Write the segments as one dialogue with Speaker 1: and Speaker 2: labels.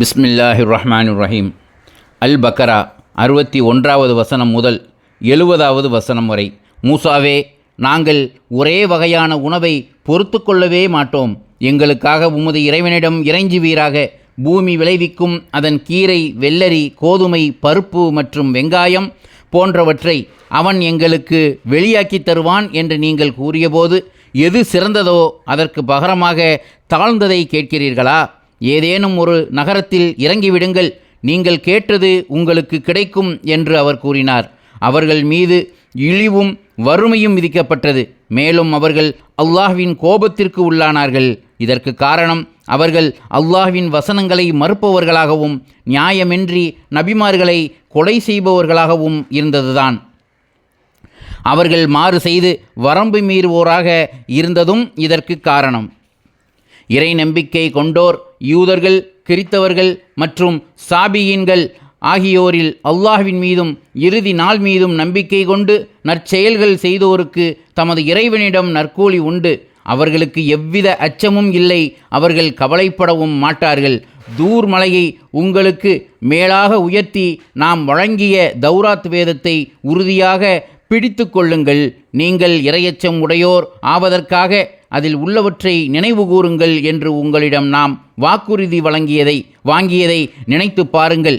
Speaker 1: பிஸ்மில்லாஹி ரஹ்மான் ரஹீம் அல் பக்கரா அறுபத்தி ஒன்றாவது வசனம் முதல் எழுபதாவது வசனம் வரை. மூசாவே நாங்கள் ஒரே வகையான உணவை பொறுத்து கொள்ளவே மாட்டோம். எங்களுக்காக உமது இறைவனிடம் இறைஞ்சுவீராக பூமி விளைவிக்கும் அதன் கீரை வெள்ளரி கோதுமை பருப்பு மற்றும் வெங்காயம் போன்றவற்றை அவன் எங்களுக்கு வெளியாக்கி தருவான் என்று நீங்கள் கூறியபோது எது சிறந்ததோ அதற்கு பகரமாக தாழ்ந்ததை கேட்கிறீர்களா? ஏதேனும் ஒரு நகரத்தில் இறங்கிவிடுங்கள். நீங்கள் கேட்டது உங்களுக்கு கிடைக்கும் என்று அவர் கூறினார். அவர்கள் மீது இழிவும் வறுமையும் விதிக்கப்பட்டது. மேலும் அவர்கள் அல்லாஹ்வின் கோபத்திற்கு உள்ளானார்கள். இதற்கு காரணம் அவர்கள் அல்லாஹ்வின் வசனங்களை மறுப்பவர்களாகவும் நியாயமின்றி நபிமார்களை கொலை செய்பவர்களாகவும் இருந்ததுதான். அவர்கள் மாறு செய்து வரம்பு மீறுவோராக இருந்ததும் இதற்கு காரணம். இறை நம்பிக்கை கொண்டோர் யூதர்கள் கிறித்தவர்கள் மற்றும் சாபியீன்கள் ஆகியோரில் அல்லாஹ்வின் மீதும் இறுதி நாள் மீதும் நம்பிக்கை கொண்டு நற்செயல்கள் செய்தோருக்கு தமது இறைவனிடம் நற்கூலி உண்டு. அவர்களுக்கு எவ்வித அச்சமும் இல்லை. அவர்கள் கவலைப்படவும் மாட்டார்கள். தூர் மலையை உங்களுக்கு மேலாக உயர்த்தி நாம் வழங்கிய தௌராத் வேதத்தை உறுதியாக பிடித்து கொள்ளுங்கள் நீங்கள் இரையச்சம் உடையோர் ஆவதற்காக அதில் உள்ளவற்றை நினைவு கூறுங்கள் என்று உங்களிடம் நாம் வாக்குறுதி வழங்கியதை வாங்கியதை நினைத்து பாருங்கள்.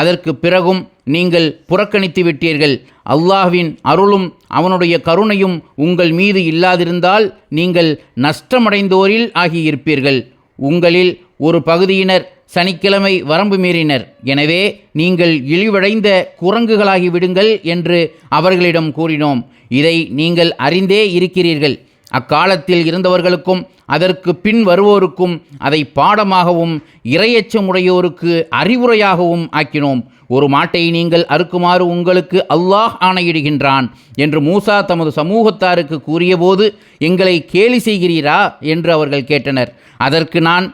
Speaker 1: அதற்கு பிறகும் நீங்கள் புறக்கணித்து விட்டீர்கள். அல்லாஹ்வின் அருளும் அவனுடைய கருணையும் உங்கள் மீது இல்லாதிருந்தால் நீங்கள் நஷ்டமடைந்தோரில் ஆகியிருப்பீர்கள். உங்களில் ஒரு பகுதியினர் சனிக்கிழமை வரம்பு மீறினர். எனவே நீங்கள் இழிவடைந்த குரங்குகளாகி விடுங்கள் என்று அவர்களிடம் கூறினோம். இதை நீங்கள் அறிந்தே இருக்கிறீர்கள். அக்காலத்தில் இருந்தவர்களுக்கும் அதற்கு பின் வருவோருக்கும் அதை பாடமாகவும் இரையச்சமுடையோருக்கு அறிவுரையாகவும் ஆக்கினோம். ஒரு மாட்டை நீங்கள் அறுக்குமாறு உங்களுக்கு அல்லாஹ் ஆணையிடுகின்றான் என்று மூசா தமது சமூகத்தாருக்கு கூறியபோது எங்களை கேலி செய்கிறீரா? என்று அவர்கள் கேட்டனர். அதற்கு நான்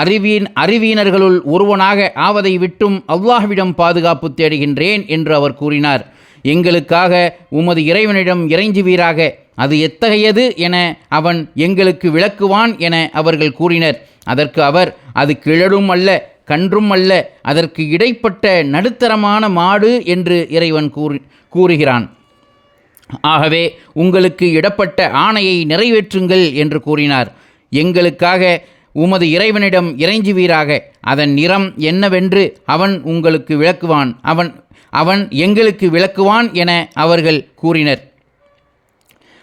Speaker 1: அறிவியின் அறிவியினர்களுள் ஒருவனாக ஆவதை விட்டும் அல்லாஹ்விடம் பாதுகாப்பு தேடுகின்றேன் என்று அவர் கூறினார். எங்களுக்காக உமது இறைவனிடம் இறைஞ்சுவீராக அது எத்தகையது என அவன் எங்களுக்கு விளக்குவான் என அவர்கள் கூறினர். அதற்கு அவர் அது கிழடும் அல்ல கன்றும் அல்ல அதற்கு இடைப்பட்ட நடுத்தரமான மாடு என்று இறைவன் கூறி கூறுகிறான். ஆகவே உங்களுக்கு இடப்பட்ட ஆணையை நிறைவேற்றுங்கள் என்று கூறினார். எங்களுக்காக உமது இறைவனிடம் இறைஞ்சுவீராக. அதன் நிறம் என்னவென்று அவன் உங்களுக்கு விளக்குவான். அவன் அவன் எங்களுக்கு விளக்குவான் என அவர்கள் கூறினர்.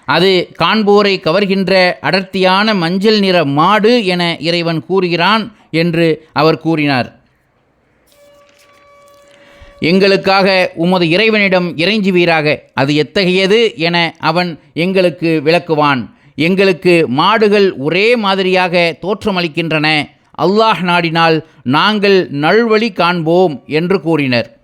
Speaker 1: அது காண்போரை கவர்கின்ற அடர்த்தியான மஞ்சள் நிற மாடு என இறைவன் கூறுகிறான் என்று அவர் கூறினார். எங்களுக்காக உமது இறைவனிடம் இறைஞ்சுவீராக. அது எத்தகையது என அவன் எங்களுக்கு விளக்குவான். எங்களுக்கு மாடுகள் ஒரே மாதிரியாக தோற்றமளிக்கின்றன. அல்லாஹ் நாடினால் நாங்கள் நல்வழி காண்போம் என்று கூறினர்.